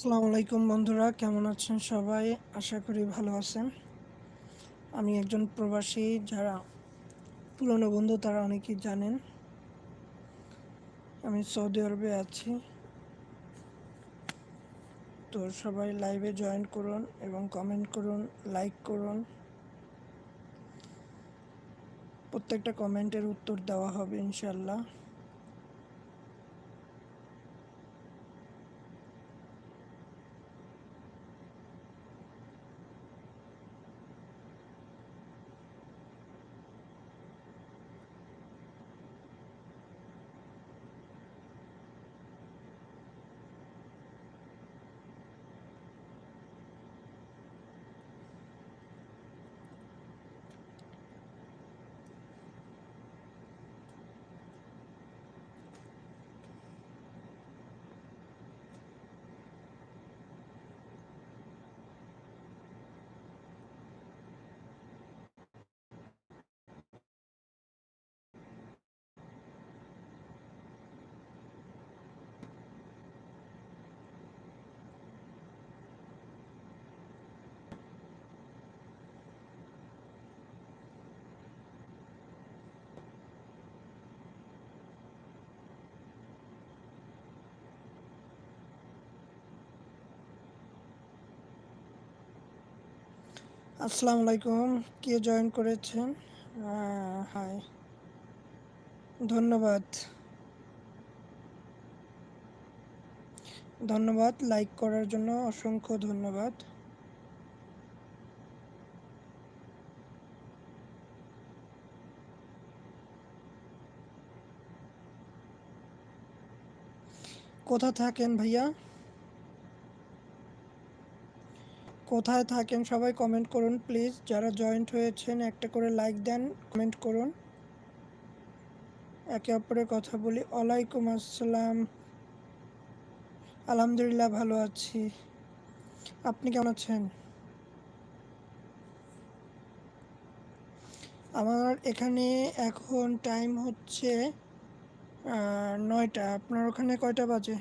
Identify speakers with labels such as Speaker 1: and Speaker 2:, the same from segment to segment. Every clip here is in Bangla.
Speaker 1: আসসালামু আলাইকুম বন্ধুরা, কেমন আছেন সবাই? আশা করি ভালো আছেন। আমি একজন প্রবাসী, যারা পুরনো বন্ধু তারা অনেকেই জানেন। আমি সৌদি আরবে আছি। তো সবাই লাইভে জয়েন করুন এবং কমেন্ট করুন লাইক করুন। প্রত্যেকটা কমেন্টের উত্তর দেওয়া হবে ইনশাল্লাহ আসসালামু আলাইকুম। কে জয়েন করেছেন? হাই। ধন্যবাদ। ধন্যবাদ। লাইক করার জন্য অসংখ্য ধন্যবাদ। কোথা থাকেন ভাইয়া? কোথায় থাকেন সবাই কমেন্ট করুন প্লিজ যারা জয়েন্ট হয়েছেন, একটা করে লাইক দেন কমেন্ট করুন। একে অপরের কথা বলি। ওয়ালাইকুম আসসালাম। আলহামদুলিল্লাহ ভালো আছি। আপনি কেমন আছেন? আমার এখানে এখন টাইম হচ্ছে নয়টা। আপনার ওখানে কয়টা বাজে?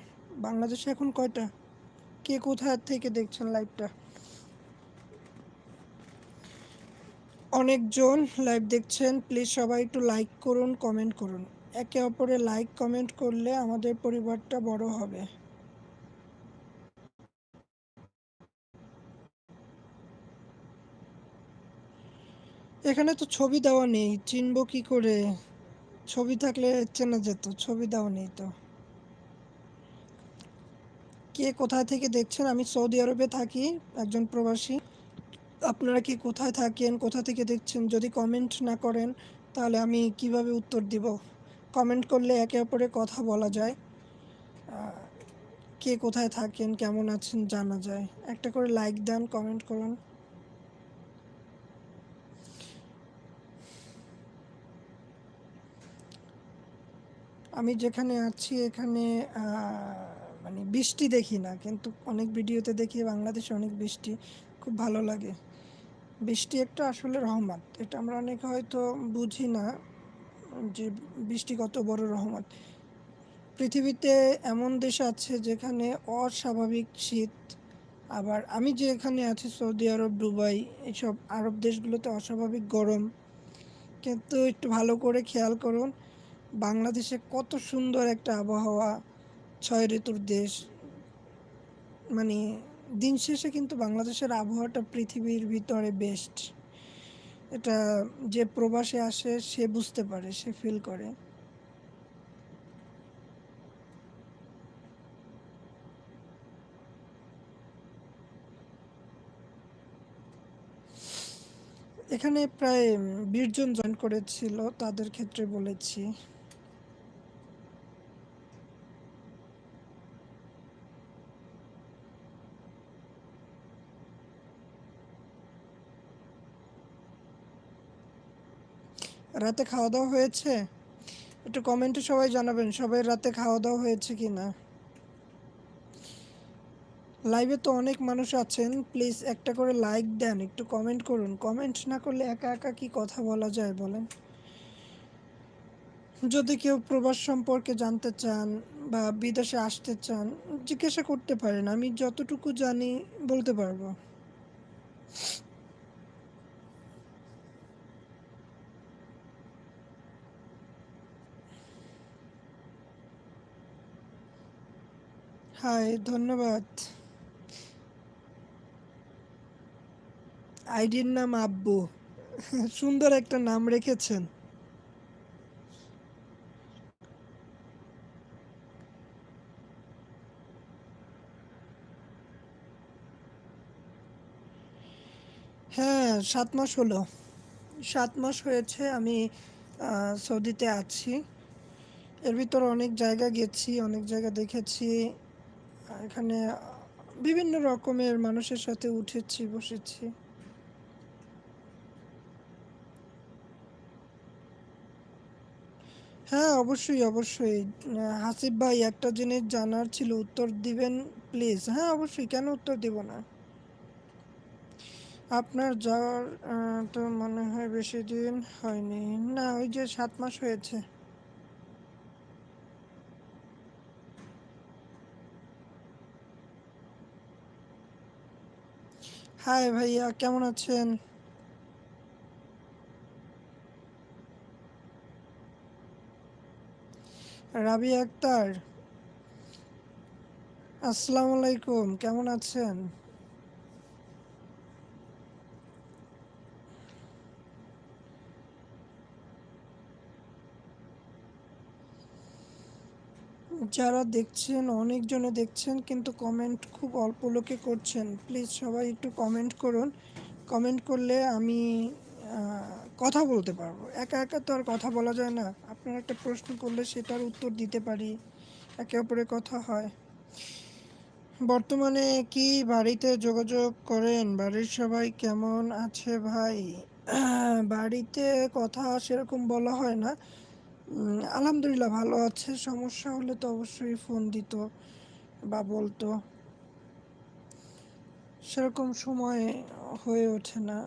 Speaker 1: বাংলাদেশে এখন কয়টা? কে কোথা থেকে দেখছেন লাইভটা অনেকজন লাইভ দেখছেন প্লিজ সবাই একটু লাইক করুন কমেন্ট করুন। একে অপরে লাইক কমেন্ট করলে আমাদের পরিবারটা বড় হবে। এখানে তো ছবি দেওয়া নেই, চিনব কি করে? ছবি থাকলে চেনা যেত, ছবি দেওয়া নেই তো। কে কোথায় থেকে দেখছেন? আমি সৌদি আরবে থাকি, একজন প্রবাসী। আপনারা কি কোথায় থাকেন, কোথা থেকে দেখছেন, যদি কমেন্ট না করেন, তাহলে আমি কীভাবে উত্তর দিব? কমেন্ট করলে একে অপরে কথা বলা যায়। কে কোথায় থাকেন, কেমন আছেন জানা যায়। একটা করে লাইক দেন কমেন্ট করুন। আমি যেখানে আছি, এখানে মানে বৃষ্টি দেখি না, কিন্তু অনেক ভিডিওতে দেখি বাংলাদেশে অনেক বৃষ্টি, খুব ভালো লাগে। বৃষ্টি একটা আসলে রহমত। এটা আমরা অনেকে হয়তো বুঝি না যে বৃষ্টি কত বড় রহমত। পৃথিবীতে এমন দেশ আছে যেখানে অস্বাভাবিক শীত, আবার আমি যে এখানে আছি, সৌদি আরব, দুবাই, এইসব আরব দেশগুলোতে অস্বাভাবিক গরম। কিন্তু একটু ভালো করে খেয়াল করুন, বাংলাদেশে কত সুন্দর একটা আবহাওয়া, ছয় ঋতুর দেশ মানে দিন শেষে কিন্তু বাংলাদেশের আবহাওয়াটা পৃথিবীর ভিতরে বেস্ট এটা যে প্রবাসে আসে, সে বুঝতে পারে, সে ফিল করে। এখানে প্রায় বিশ জন জয়েন করেছিল, তাদের ক্ষেত্রে বলেছি। রাতে খাওয়া দাওয়া হয়েছে? একটু কমেন্টে সবাই জানাবেন, সবাই রাতে খাওয়া দাওয়া হয়েছে কি না লাইভে তো অনেক মানুষ আছেন প্লিজ একটা করে লাইক দেন, একটু কমেন্ট করুন। কমেন্ট না করলে একা একা কি কথা বলা যায় বলেন? যদি কেউ প্রবাস সম্পর্কে জানতে চান বা বিদেশে আসতে চান, জিজ্ঞাসা করতে পারেন, আমি যতটুকু জানি বলতে পারব। হাই ধন্যবাদ। আইডির নাম আব্বু। সুন্দর একটা নাম রেখেছেন। হ্যাঁ সাত মাস হলো। সাত মাস হয়েছে আমি সৌদিতে আছি। এর ভিতর অনেক জায়গা গেছি, অনেক জায়গা দেখেছি। এখানে বিভিন্ন রকমের মানুষের সাথে উঠেছি, বসেছি। হ্যাঁ অবশ্যই অবশ্যই। হাসিব ভাই, একটা জিনিস জানার ছিল, উত্তর দিবেন প্লিজ হ্যাঁ অবশ্যই, কেন উত্তর দিব না? আপনার যাওয়ার তো মনে হয় বেশি দিন হয়নি। না, ওই যে সাত মাস হয়েছে। হাই ভাইয়া কেমন আছেন? রাবি আক্তার আসসালামু আলাইকুম কেমন আছেন? যারা দেখছেন, অনেকজনে দেখছেন, কিন্তু কমেন্ট খুব অল্প লোকে করছেন। প্লিজ সবাই একটু কমেন্ট করুন। কমেন্ট করলে আমি কথা বলতে পারব। একা একা তো আর কথা বলা যায় না। আপনার একটা প্রশ্ন করলে সেটার উত্তর দিতে পারি। একে অপরের কথা হয়। বর্তমানে কি বাড়িতে যোগাযোগ করেন? বাড়ির সবাই কেমন আছে ভাই? বাড়িতে কথা সেরকম বলা হয় না। আলহামদুলিল্লাহ ভালো আছে। সমস্যা হলে তো অবশ্যই ফোন দিত বা বলতো। সেরকম সময় হয়ে ওঠে না।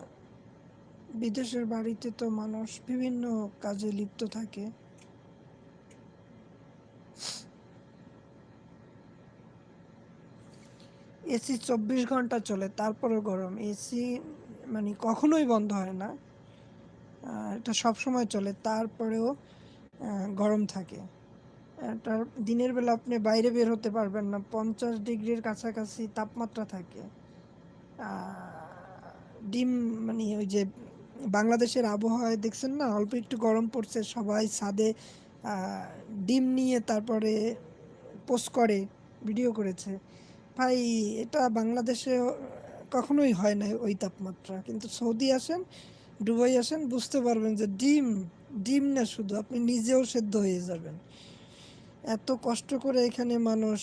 Speaker 1: বিদেশের বাড়িতে তো মানুষ বিভিন্ন কাজে লিপ্ত থাকে। এসি চব্বিশ ঘণ্টা চলে, তারপরেও গরম। এসি মানে কখনোই বন্ধ হয় না। এটা সব সময় চলে। তারপরেও গরম থাকে। তার দিনের বেলা আপনি বাইরে বের হতে পারবেন না, পঞ্চাশ ডিগ্রির কাছাকাছি তাপমাত্রা থাকে। ডিম মানে ওই যে বাংলাদেশের আবহাওয়ায় দেখছেন না, অল্প একটু গরম পড়ছে, সবাই ছাদে ডিম নিয়ে তারপরে পোস্ট করে, ভিডিও করেছে। ভাই, এটা বাংলাদেশে কখনোই হয় না ওই তাপমাত্রা। কিন্তু সৌদি আসেন, দুবাই আসেন, বুঝতে পারবেন যে ডিম ডিম না শুধু, আপনি নিজেও সেদ্ধ হয়ে যাবেন। এত কষ্ট করে এখানে মানুষ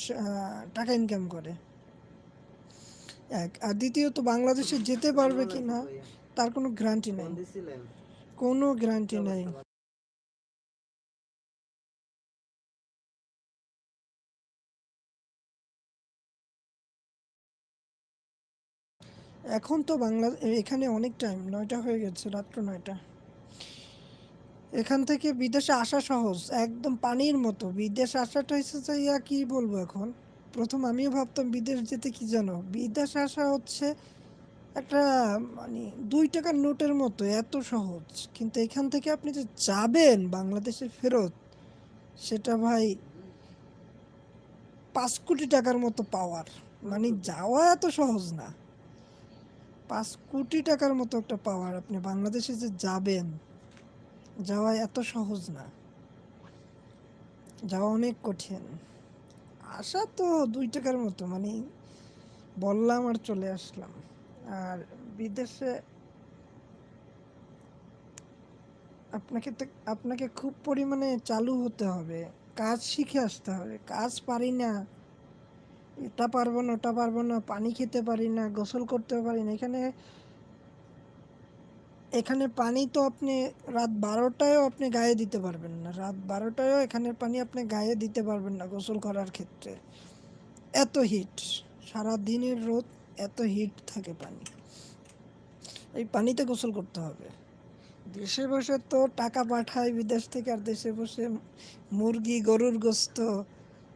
Speaker 1: টাকা ইনকাম করে। এক, আর দ্বিতীয়ত, বাংলাদেশে যেতে পারবে কি না, তার কোনো গ্যারান্টি নেই। কোনো গ্যারান্টি নেই। এখন তো বাংলা, এখানে অনেক টাইম নয়টা হয়ে গেছে, রাত্র নয়টা। এখান থেকে বিদেশে আসা সহজ, একদম পানির মতো। বিদেশ আসাটা হচ্ছে ইয়া, কি বলব এখন? প্রথম আমিও ভাবতাম বিদেশ যেতে কি জানো? বিদেশ আসা হচ্ছে একটা মানে দুই টাকার নোটের মতো, এত সহজ। কিন্তু এখান থেকে আপনি যে যাবেন বাংলাদেশে ফেরত, সেটা ভাই পাঁচ কোটি টাকার মতো পাওয়ার। মানে যাওয়া এত সহজ না। পাঁচ কোটি টাকার মতো একটা পাওয়ার আপনি বাংলাদেশে যে যাবেন। যাওয়া এত সহজ না। যাওয়া অনেক কঠিন। আসা তো দুই টাকার মতো মানে বললাম আর চলে আসলাম। আর বিদেশে আপনাকে তো, আপনাকে খুব পরিমাণে চালু হতে হবে, কাজ শিখে আসতে হবে। কাজ পারি না, এটা পারব না, ওটা পারব না, পানি খেতে পারি না, গোসল করতে পারি না। এখানে এখানে পানি তো আপনি রাত বারোটায়ও আপনি গায়ে দিতে পারবেন না। রাত বারোটায়ও এখানের পানি আপনি গায়ে দিতে পারবেন না গোসল করার ক্ষেত্রে। এত হিট সারা দিনের রোদ, এত হিট থাকে পানি। এই পানিতে গোসল করতে হবে। দেশে বসে তো টাকা পাঠায়, বিদেশ থেকে আর দেশে বসে মুরগি, গরুর গোস্ত,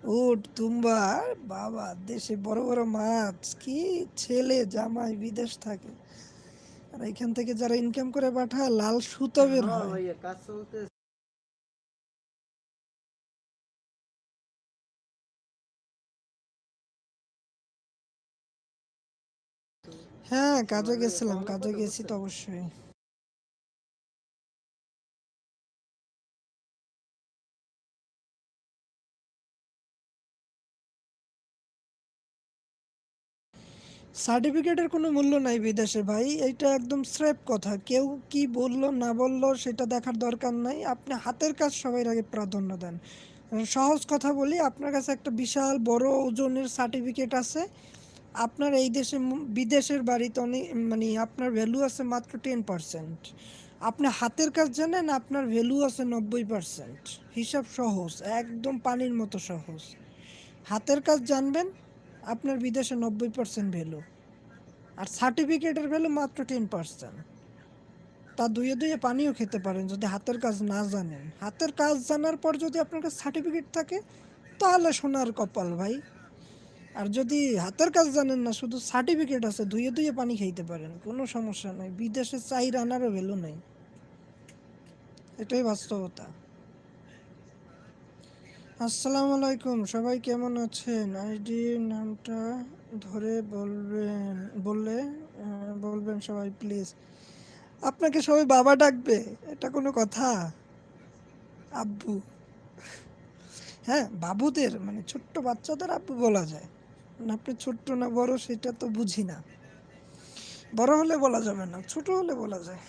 Speaker 1: উট, তুম্বা, বাবা, দেশে বড় বড় মাছ, কি ছেলে জামাই বিদেশ থাকে। আর এখান থেকে যারা ইনকাম করে লাল সুতো বের
Speaker 2: হ্যাঁ
Speaker 1: হয়।
Speaker 2: কাজ চলতে
Speaker 1: হ্যাঁ কাজে গেছিলাম কাজে গেছি তো অবশ্যই। সার্টিফিকেটের কোনো মূল্য নাই বিদেশে, ভাই। এটা একদম স্রেফ কথা। কেউ কি বলল, না বলল, সেটা দেখার দরকার নাই। আপনি হাতের কাজ সবাই আগে প্রাধান্য দেন। সহজ কথা বলি, আপনার কাছে একটা বিশাল বড় ওজনের সার্টিফিকেট আছে। আপনার এই দেশে বিদেশের বাড়িতে অনেক মানে আপনার ভ্যালু আছে মাত্র টেন পার্সেন্ট আপনি হাতের কাজ জানেন, আপনার ভ্যালু আছে নব্বই পার্সেন্ট হিসাব সহজ, একদম পানির মতো সহজ। হাতের কাজ জানবেন আপনার বিদেশে নব্বই পার্সেন্ট ভ্যালু আর সার্টিফিকেটের ভ্যালু মাত্র টেন পার্সেন্ট তা দুয়ে দুয়ে পানিও খেতে পারেন যদি হাতের কাজ না জানেন। হাতের কাজ জানার পর যদি আপনার কাছে সার্টিফিকেট থাকে, তাহলে সোনার কপাল ভাই। আর যদি হাতের কাজ জানেন না, শুধু সার্টিফিকেট আছে, ধুয়ে ধুয়ে পানি খাইতে পারেন, কোনো সমস্যা নাই। বিদেশে চাই রানারও ভ্যালু নাই। এটাই বাস্তবতা। আসসালামু আলাইকুম, সবাই কেমন আছেন? আইডি নামটা ধরে বলবেন, বললে বলবেন সবাই প্লিজ আপনাকে সবাই বাবা ডাকবে, এটা কোনো কথা? আব্বু। হ্যাঁ বাবুদের মানে ছোট্ট বাচ্চাদের আব্বু বলা যায়। মানে আপনি ছোট্ট না, বড়, সেটা তো বুঝি না। বড় হলে বলা যাবে না, ছোট হলে বলা যায়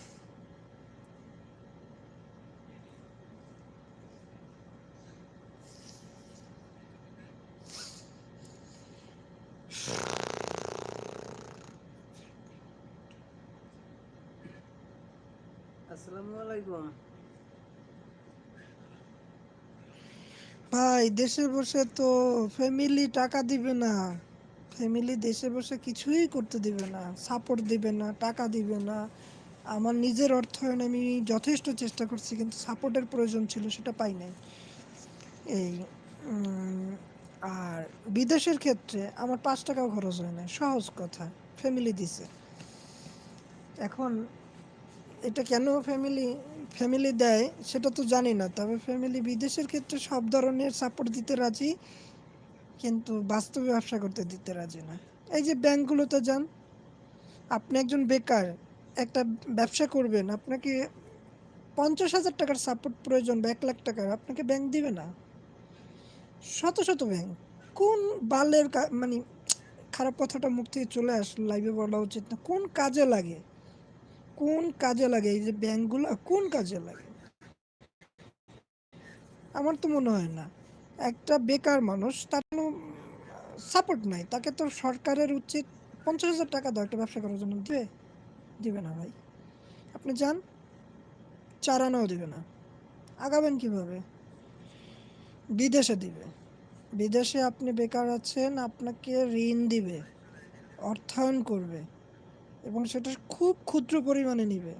Speaker 2: আসসালামু আলাইকুম
Speaker 1: ভাই, দেশে বসে তো ফ্যামিলি টাকা দিবে না। ফ্যামিলি দেশে বসে কিছুই করতে দিবে না সাপোর্ট দিবে না, টাকা দিবে না। আমার নিজের অর্থায়ন আমি যথেষ্ট চেষ্টা করছি, কিন্তু সাপোর্টের প্রয়োজন ছিল, সেটা পাই নাই। এই আর বিদেশের ক্ষেত্রে আমার পাঁচ টাকাও খরচ হয় না সহজ কথা ফ্যামিলি দিছে। এখন এটা কেন ফ্যামিলি ফ্যামিলি দেয়, সেটা তো জানি না। তবে ফ্যামিলি বিদেশের ক্ষেত্রে সব ধরনের সাপোর্ট দিতে রাজি, কিন্তু বাস্তবে ব্যবসা করতে দিতে রাজি না। এই যে ব্যাংকগুলোতে যান, আপনি একজন বেকার, একটা ব্যবসা করবেন, আপনাকে পঞ্চাশ হাজার টাকার সাপোর্ট প্রয়োজন বা এক লাখ টাকার, আপনাকে ব্যাংক দিবে না। শত শত ব্যাংক কোন বালের মানে খারাপ কথাটা মুখ থেকে চলে আসলো লাইভে বলা উচিত না। কোন কাজে লাগে? কোন কাজে লাগে? এই যে ব্যাংকগুলো কোন কাজে লাগে? আমার তো মনে হয় না। একটা বেকার মানুষ, তার কোনো সাপোর্ট নাই। তাকে তো সরকারের উচিত পঞ্চাশ হাজার টাকা দাও একটা ব্যবসা করার জন্য। দিবে? দিবে না ভাই। আপনি যান, চারানাও দিবে না। আগাবেন কীভাবে? বিদেশে দিবে। বিদেশে আপনি বেকার আছেন, আপনাকে ঋণ দিবে, অর্থায়ন করবে। এবং সেটা খুব ক্ষুদ্র পরিমাণে নিবে।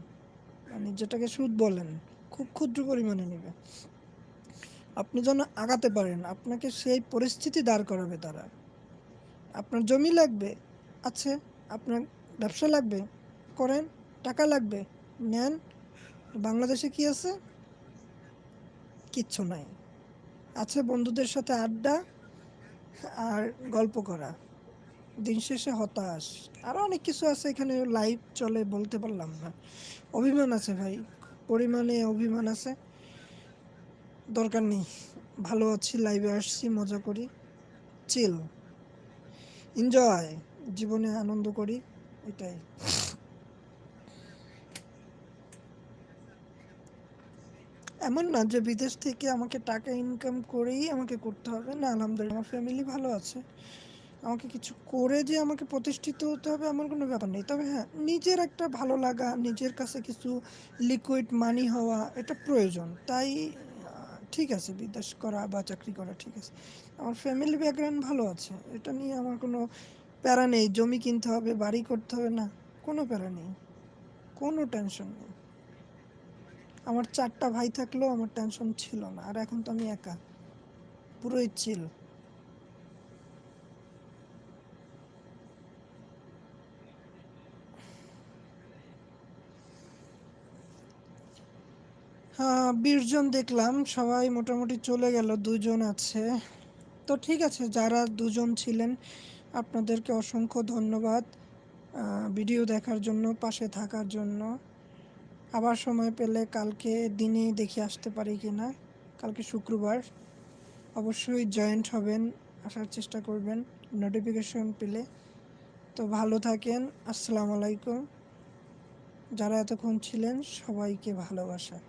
Speaker 1: মানে যেটাকে সুদ বলেন, খুব ক্ষুদ্র পরিমাণে নিবে। আপনি যেন আগাতে পারেন, আপনাকে সেই পরিস্থিতি দাঁড় করাবে তারা। আপনার জমি লাগবে, আছে, আপনার ব্যবসা লাগবে, করেন, টাকা লাগবে, নেন। বাংলাদেশে কি আছে? কিচ্ছু নাই। আছে বন্ধুদের সাথে আড্ডা আর গল্প করা। দিন শেষে হতাশ। আরও অনেক কিছু আছে এখানে লাইভ চলে বলতে পারলাম না। অভিমান আছে ভাই, পরিমাণে অভিমান আছে। দরকার নেই, ভালো আছি লাইভে আসছি, মজা করি চিল এনজয় জীবনে আনন্দ করি, এটাই। এমন না যে বিদেশ থেকে আমাকে টাকা ইনকাম করেই আমাকে করতে হবে। না, আলহামদুলিল্লাহ, আমার ফ্যামিলি ভালো আছে। আমাকে কিছু করে যে আমাকে প্রতিষ্ঠিত হতে হবে এমন কোনো ব্যাপার নেই। তবে হ্যাঁ নিজের একটা ভালো লাগা, নিজের কাছে কিছু লিকুইড মানি হওয়া এটা প্রয়োজন। তাই ঠিক আছে, বিদেশ করা বা চাকরি করা ঠিক আছে। আমার ফ্যামিলি ব্যাকগ্রাউন্ড ভালো আছে। এটা নিয়ে আমার কোনো প্যারা নেই। জমি কিনতে হবে, বাড়ি করতে হবে, না, কোনো প্যারা নেই। কোনো টেনশন নেই। আমার চারটা ভাই থাকলেও আমার টেনশন ছিল না। আর এখন তো আমি একা। পুরোই চিল হ্যাঁ বিশজন দেখলাম, সবাই মোটামুটি চলে গেল দুজন আছে। তো ঠিক আছে, যারা দুজন ছিলেন, আপনাদেরকে অসংখ্য ধন্যবাদ ভিডিও দেখার জন্য, পাশে থাকার জন্য। আবার সময় পেলে কালকে দিনে দেখে আসতে পারি কি না কালকে শুক্রবার। অবশ্যই জয়েন্ট হবেন, আসার চেষ্টা করবেন নোটিফিকেশন পেলে। তো ভালো থাকেন, আসসালামু আলাইকুম। যারা এতক্ষণ ছিলেন, সবাইকে ভালোবাসা।